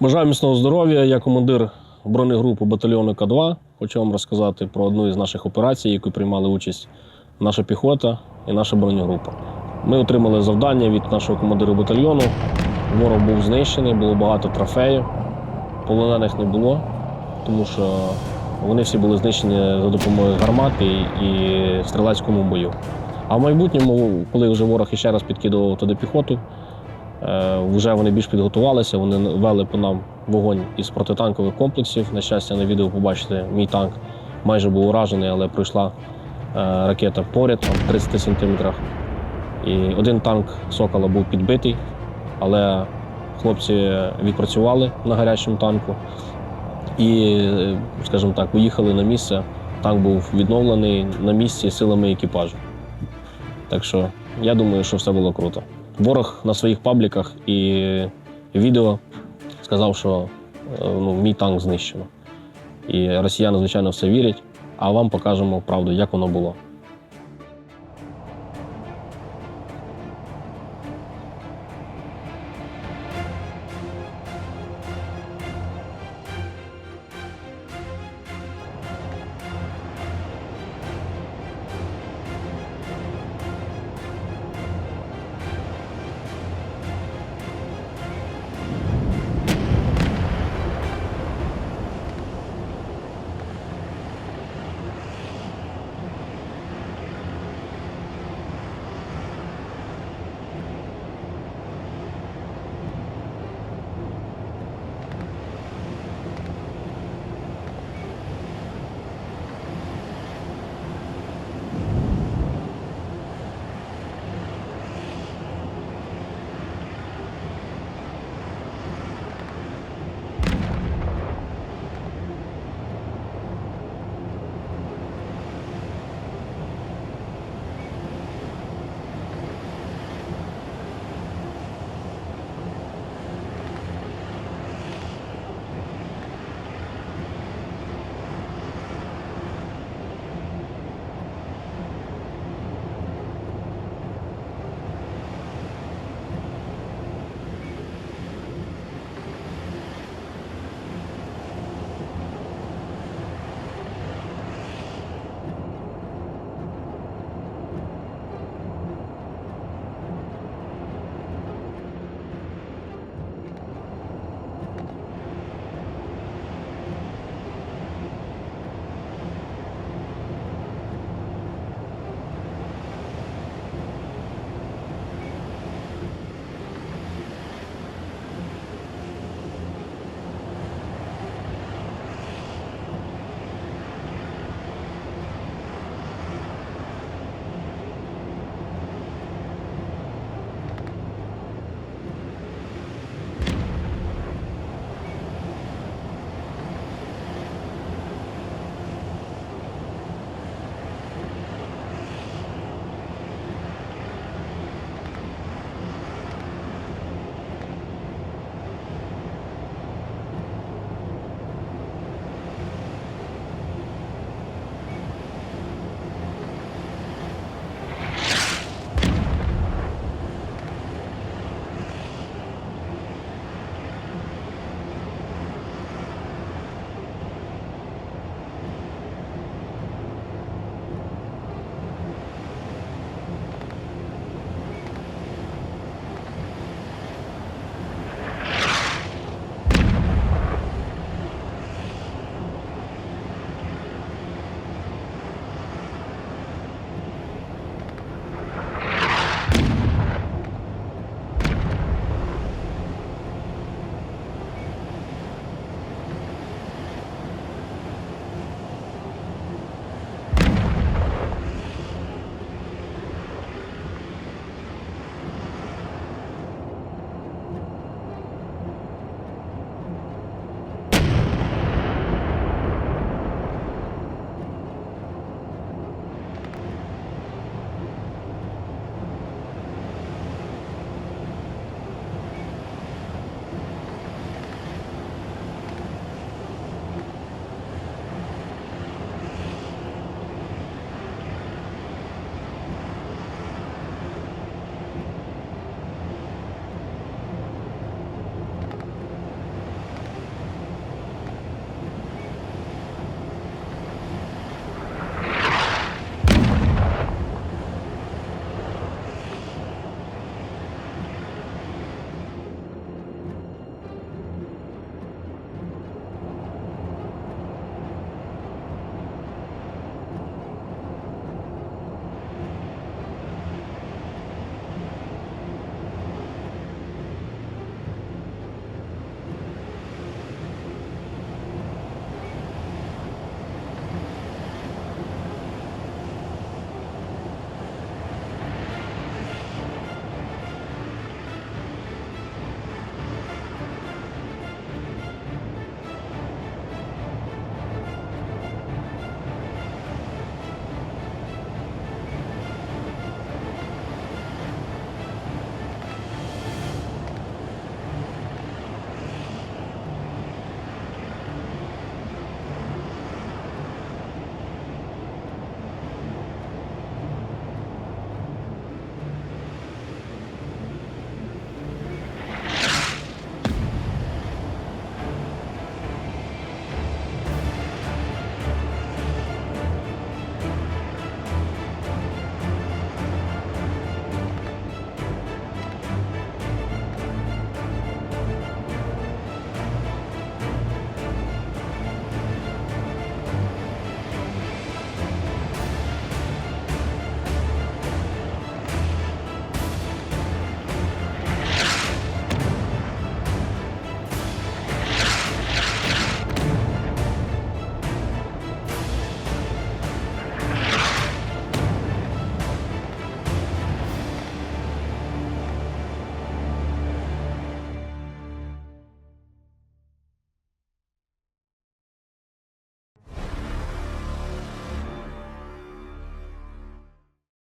Бажаю міцного здоров'я. Я командир бронегрупи батальйону К2. Хочу вам розказати про одну із наших операцій, яку приймали участь наша піхота і наша бронегрупа. Ми отримали завдання від нашого командира батальйону. Ворог був знищений, було багато трофеїв. Полонених не було, тому що вони всі були знищені за допомогою гармати і стрілецькому бою. А в майбутньому, коли вже ворог іще раз підкидував туди піхоту, Вже вони більш підготувалися, вони вели по нам вогонь із протитанкових комплексів. На щастя, на відео побачите, мій танк майже був уражений, але пройшла е, ракета поряд, в 30 сантиметрах. І один танк Сокола був підбитий, але хлопці відпрацювали на гарячому танку і, е, скажімо так, поїхали на місце. Танк був відновлений на місці силами екіпажу. Так що я думаю, що все було круто. Ворог на своїх пабліках і відео сказав, що е, ну, мій танк знищено. І росіяни, звичайно, все вірять, а вам покажемо правду, як воно було.